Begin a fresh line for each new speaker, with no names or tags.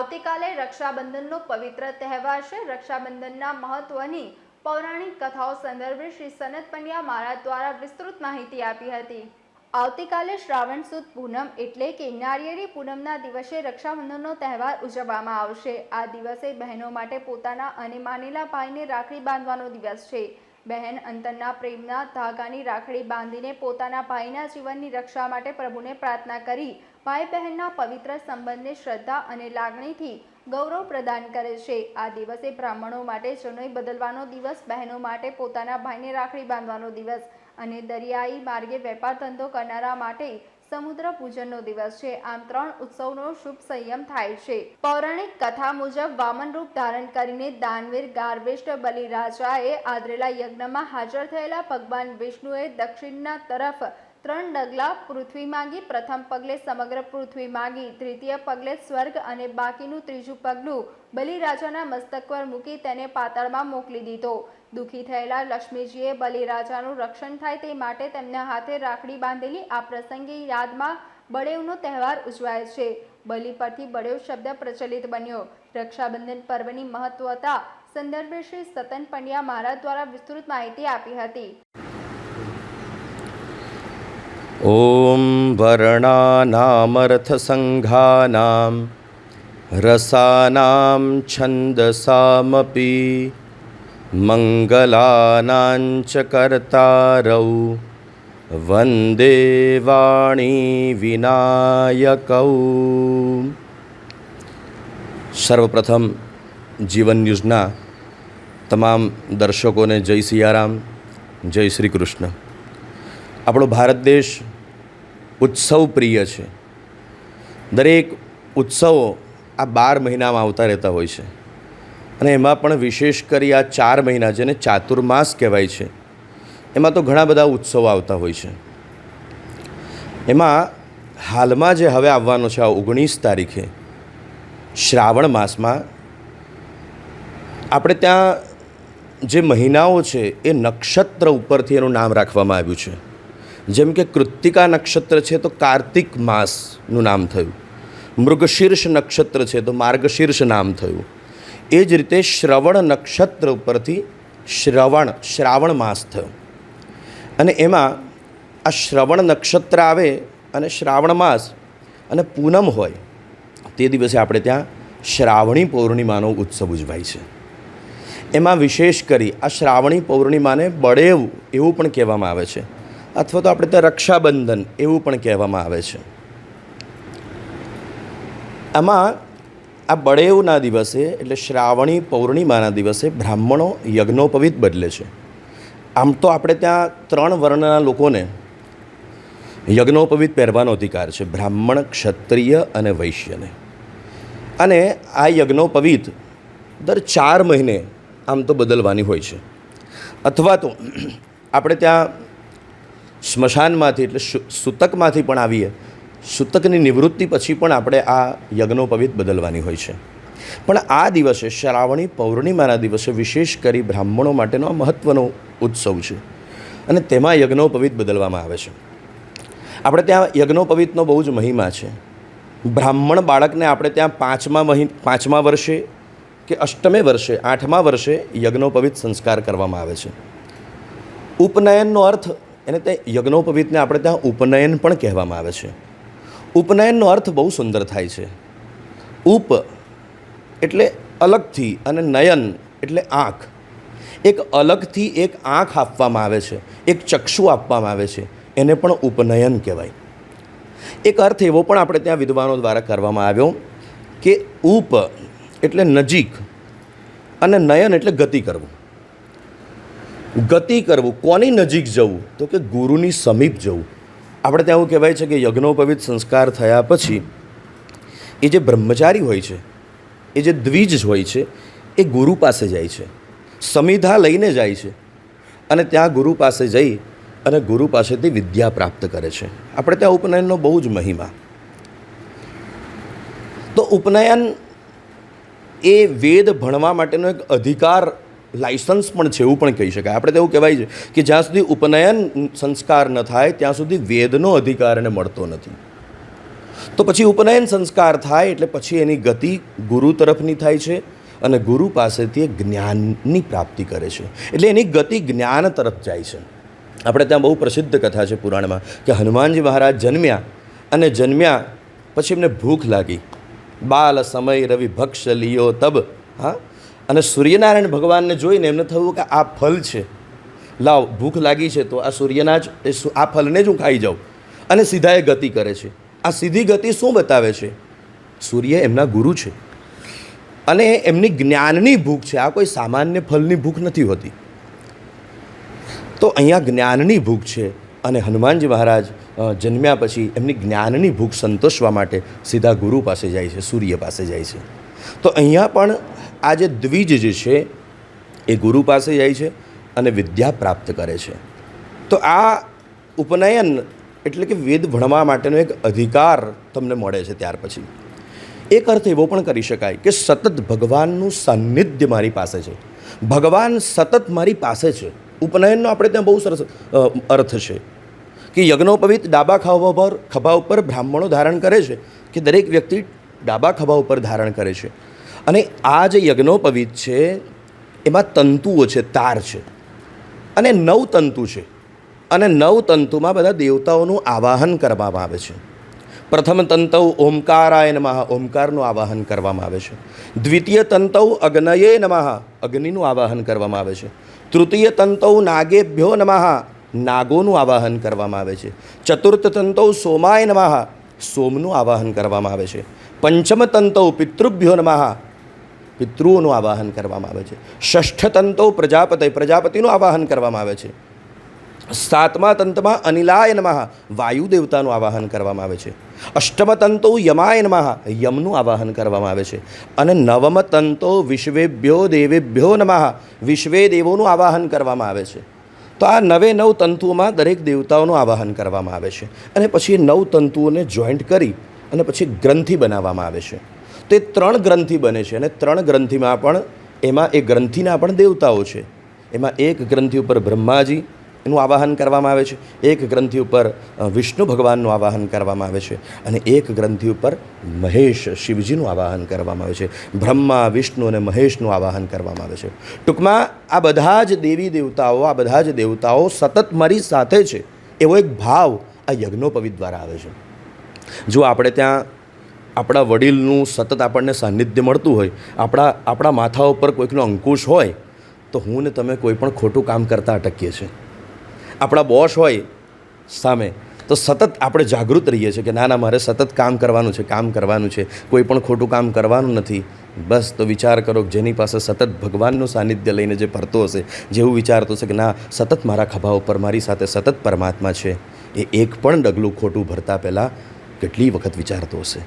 આવતીકાલે રક્ષાબંધનનો પવિત્ર તહેવાર છે. રક્ષાબંધનના મહત્વની પૌરાણિક કથાઓ સંદર્ભે શ્રી સનત પંડ્યા મહારાજ દ્વારા વિસ્તૃત માહિતી આપી હતી. આવતીકાલે શ્રાવણ સુદ પૂનમ એટલે કે નારિયેળી પૂનમના દિવસે રક્ષાબંધનનો તહેવાર ઉજવવામાં આવશે. આ દિવસે બહેનો માટે પોતાના અને માનેલા ભાઈને રાખડી બાંધવાનો દિવસ છે. બહેન અંતરના પ્રેમના ધાગાની રાખડી બાંધીને પોતાના ભાઈના જીવનની રક્ષા માટે પ્રભુને પ્રાર્થના કરી ભાઈ બહેનના પવિત્ર સંબંધને શ્રદ્ધા અને લાગણીથી ગૌરવ પ્રદાન કરે છે. આ દિવસે બ્રાહ્મણો માટે જનોઈ બદલવાનો દિવસ, બહેનો માટે પોતાના ભાઈને રાખડી બાંધવાનો દિવસ અને દરિયાઈ માર્ગે વેપાર ધંધો કરનારા માટે સમુદ્ર પૂજનનો દિવસ છે. આમ ત્રણ ઉત્સવનો શુભ સંયમ થાય છે. પૌરાણિક કથા મુજબ વામન રૂપ ધારણ કરીને દાનવીર ગાર્વેષ્ટ બલિરાજાએ આદરેલા યજ્ઞમાં હાજર થયેલા ભગવાન વિષ્ણુએ દક્ષિણના તરફ ત્રણ ડગલા પૃથ્વી માંગી, પ્રથમ પગલે સમગ્ર પૃથ્વી માંગી તૃતીય પગલે સ્વર્ગ અને બાકીનું ત્રીજું પગલું બલિરાજાના મસ્તક પર મૂકી તેને પાતાળમાં મોકલી દીધો. દુઃખી થયેલા લક્ષ્મીજીએ બલિરાજાનું રક્ષણ થાય તે માટે તેમના હાથે રાખડી બાંધેલી આ પ્રસંગે યાદમાં બળેવનો તહેવાર ઉજવાય છે. બલિ પરથી બળેવ શબ્દ પ્રચલિત બન્યો. રક્ષાબંધન પર્વની મહત્વતા સંદર્ભે શ્રી સતન પંડ્યા મહારાજ દ્વારા વિસ્તૃત માહિતી આપી હતી.
ઓમ વર્ણાનામર્થસંઘાનામ, રસાનામ છંદસામપી मङ्गलानां च कर्तारौ वन्दे वाणीविनायकौ સર્વપ્રથમ જીવન ન્યૂઝના તમામ દર્શકોને જય સિયારામ જય શ્રી કૃષ્ણ આપણો ભારત દેશ ઉત્સવ પ્રિય છે દરેક ઉત્સવો આ બાર મહિનામાં આવતા રહેતા હોય છે અને એમાં પણ વિશેષ કરી આ ચાર મહિના જેને ચાતુર્માસ કહેવાય છે, એમાં તો ઘણા બધા ઉત્સવો આવતા હોય છે. એમાં હાલમાં જે હવે આવવાનો છે આ ઓગણીસ તારીખે, શ્રાવણ માસમાં, આપણે ત્યાં જે મહિનાઓ છે એ નક્ષત્ર ઉપરથી એનું નામ રાખવામાં આવ્યું છે. જેમ કે કૃત્તિકા નક્ષત્ર છે તો કાર્તિક માસનું નામ થયું. મૃગશીર્ષ નક્ષત્ર છે તો માર્ગશીર્ષ નામ થયું. એ જ રીતે શ્રવણ નક્ષત્ર ઉપરથી શ્રવણ, શ્રાવણ માસ થયો. અને એમાં આ શ્રવણ નક્ષત્ર આવે અને શ્રાવણ માસ અને પૂનમ હોય, તે દિવસે આપણે ત્યાં શ્રાવણી પૌર્ણિમાનો ઉત્સવ ઉજવાય છે. એમાં વિશેષ કરી આ શ્રાવણી પૌર્ણિમાને બળેવ એવું પણ કહેવામાં આવે છે, અથવા તો આપણે ત્યાં રક્ષાબંધન એવું પણ કહેવામાં આવે છે. આમાં આ બળેવના દિવસે, એટલે શ્રાવણી પૌર્ણિમાના દિવસે બ્રાહ્મણો યજ્ઞોપવિત બદલે છે. આમ તો આપણે ત્યાં ત્રણ વર્ણના લોકોને યજ્ઞોપવિત પહેરવાનો અધિકાર છે, બ્રાહ્મણ, ક્ષત્રિય અને વૈશ્યને. અને આ યજ્ઞોપવિત દર ચાર મહિને આમ તો બદલવાની હોય છે. અથવા તો આપણે ત્યાં સ્મશાનમાંથી, એટલે સૂતકમાંથી પણ આવીએ સૂતકની નિવૃત્તિ પછી પણ આપણે આ યજ્ઞોપવિત બદલવાની હોય છે. પણ આ દિવસે શ્રાવણી પૌર્ણિમાના દિવસે વિશેષ કરી બ્રાહ્મણો માટેનો આ મહત્ત્વનો ઉત્સવ છે. અને તેમાં યજ્ઞોપવિત બદલવામાં આવે છે. આપણે ત્યાં યજ્ઞોપવિતનો બહુ જ મહિમા છે. બ્રાહ્મણ બાળકને આપણે ત્યાં પાંચમા મહિ, પાંચમા વર્ષે કે અષ્ટમે વર્ષે, આઠમા વર્ષે યજ્ઞોપવિત સંસ્કાર કરવામાં આવે છે. ઉપનયનનો અર્થ, એને તે યજ્ઞોપવિતને આપણે ત્યાં ઉપનયન પણ કહેવામાં આવે છે. ઉપનયનનો અર્થ બહુ સુંદર થાય છે. ઉપ એટલે અલગથી અને નયન એટલે આંખ. એક અલગથી એક આંખ આપવામાં આવે છે, એક ચક્ષુ આપવામાં આવે છે, એને પણ ઉપનયન કહેવાય. એક અર્થ એવો પણ આપણે ત્યાં વિદ્વાનો દ્વારા કરવામાં આવ્યો કે ઉપ એટલે નજીક અને નયન એટલે ગતિ કરવું. ગતિ કરવું, કોની નજીક જવું? તો કે ગુરુની સમીપ જવું. આપણે ત્યાં એવું કહેવાય છે કે યજ્ઞોપવિત સંસ્કાર થયા પછી એ જે બ્રહ્મચારી હોય છે, એ જે દ્વિજ હોય છે, એ ગુરુ પાસે જાય છે. સમિધા લઈને જાય છે અને ત્યાં ગુરુ પાસે જઈ અને ગુરુ પાસેથી વિદ્યા પ્રાપ્ત કરે છે. આપણે ત્યાં ઉપનયનનો બહુ જ મહિમા. તો ઉપનયન એ વેદ ભણવા માટેનો એક અધિકાર લાયસન્સ પણ છે એવું પણ કહી શકાય. આપણે તો એવું કહેવાય છે કે જ્યાં સુધી ઉપનયન સંસ્કાર ન થાય, ત્યાં સુધી વેદનો અધિકાર એને મળતો નથી. તો પછી ઉપનયન સંસ્કાર થાય એટલે પછી એની ગતિ ગુરુ તરફની થાય છે અને ગુરુ પાસેથી એ જ્ઞાનની પ્રાપ્તિ કરે છે. એટલે એની ગતિ જ્ઞાન તરફ જાય છે. આપણે ત્યાં બહુ પ્રસિદ્ધ કથા છે પુરાણમાં કે હનુમાનજી મહારાજ જન્મ્યા અને જન્મ્યા પછી એમને ભૂખ લાગી. બાલ સમય રવિ ભક્ષ લિયો તબ. હા? અને સૂર્યનારાયણ ભગવાનને જોઈને એમને થયું કે આ ફલ છે. લાવ, ભૂખ લાગી છે તો આ સૂર્યના જ, એ આ ફલને જ હું ખાઈ જાઉં. અને સીધા એ ગતિ કરે છે. આ સીધી ગતિ શું બતાવે છે? સૂર્ય એમના ગુરુ છે. અને એમની જ્ઞાનની ભૂખ છે. આ કોઈ સામાન્ય ફલની ભૂખ નથી હોતી. તો અહીંયા જ્ઞાનની ભૂખ છે અને હનુમાનજી મહારાજ જન્મ્યા પછી એમની જ્ઞાનની ભૂખ સંતોષવા માટે સીધા ગુરુ પાસે જાય છે, સૂર્ય પાસે જાય છે. તો અહીંયા પણ આ જે દ્વિજ જે છે, એ ગુરુ પાસે જાય છે અને વિદ્યા પ્રાપ્ત કરે છે. તો આ ઉપનયન એટલે કે વેદ ભણવા માટેનો એક અધિકાર તમને મળે છે ત્યાર પછી. એક અર્થ એવો પણ કરી શકાય કે સતત ભગવાનનું સાનિધ્ય મારી પાસે છે. ભગવાન સતત મારી પાસે છે. ઉપનયનનો આપણે ત્યાં બહુ સરસ અર્થ છે. કે યજ્ઞોપવિત ડાબા ખાવા પર ખભા ઉપર બ્રાહ્મણો ધારણ કરે છે કે દરેક વ્યક્તિ ડાબા ખભા ઉપર ધારણ કરે છે. અને આ જે યજ્ઞોપવિત છે, એમાં તંતુઓ છે, તાર છે. અને નવ તંતુ છે. અને નવ તંતુમાં બધા દેવતાઓનું આવાહન કરવામાં આવે છે. પ્રથમ તંતૌ ઓમકારાય નમઃ, ઓમકારનું આવાહન કરવામાં આવે છે. દ્વિતીય તંતૌ અગ્નયે નમઃ, અગ્નિનું આવાહન કરવામાં આવે છે. તૃતીય તંતૌ નાગેભ્યો નમઃ, નાગોનું આવાહન કરવામાં આવે છે. ચતુર્થ તંતૌ સોમાય નમઃ, સોમનું આવાહન કરવામાં આવે છે. પંચમ તંતૌ પિતૃભ્યો નમઃ પિતૃઓનું આવાહન કરવામાં આવે છે. ષષ્ઠ તંતો પ્રજાપતિ, પ્રજાપતિનું આવાહન કરવામાં આવે છે. સાતમા તંતમાં અનિલાય વાયુ દેવતાનું આવાહન કરવામાં આવે છે. અષ્ટમ તંતો યમાય યમનું આવાહન કરવામાં આવે છે. અને નવમ તંતો વિશ્વેભ્યો દેવેભ્યો નમઃ, વિશ્વે દેવોનું આવાહન કરવામાં આવે છે. તો આ નવે નવ તંતુઓમાં દરેક દેવતાઓનું આવાહન કરવામાં આવે છે. અને પછી નવ તંતુઓને જોઈન્ટ કરી અને પછી ગ્રંથિ બનાવવામાં આવે છે. તે ત્રણ ગ્રંથિ બને છે અને ત્રણ ગ્રંથિમાં પણ એમાં એ ગ્રંથિના પણ દેવતાઓ છે. એમાં એક ગ્રંથિ ઉપર બ્રહ્માજી એનું આવાહન કરવામાં આવે છે, એક ગ્રંથિ ઉપર વિષ્ણુ ભગવાનનું આવાહન કરવામાં આવે છે અને એક ગ્રંથિ ઉપર મહેશ શિવજીનું આવાહન કરવામાં આવે છે, બ્રહ્મા, વિષ્ણુ અને મહેશનું આવાહન કરવામાં આવે છે. ટૂંકમાં આ બધા જ દેવી દેવતાઓ, આ બધા જ દેવતાઓ સતત મારી સાથે છે. એવો એક ભાવ આ યજ્ઞોપવિત દ્વારા આવે છે. જો આપણે ત્યાં આપણા વડીલનું સતત આપણને સાનિધ્ય મળતું હોય, આપણા આપણા માથા ઉપર કોઈકનો અંકુશ હોય, તો હું ને તમે કોઈ પણ ખોટું કામ કરતાં અટકીએ છીએ. આપણા બોસ હોય સામે, તો સતત આપણે જાગૃત રહીએ છીએ કે ના ના, મારે સતત કામ કરવાનું છે, કામ કરવાનું છે, કોઈ પણ ખોટું કામ કરવાનું નથી. બસ, તો વિચાર કરો જેની પાસે સતત ભગવાનનું સાનિધ્ય લઈને જે ફરતો હશે, જેવું વિચારતો હશે કે ના, સતત મારા ખભા ઉપર મારી સાથે સતત પરમાત્મા છે. એ એક પણ ડગલું ખોટું ભરતા પહેલાં કેટલી વખત વિચારતો હશે?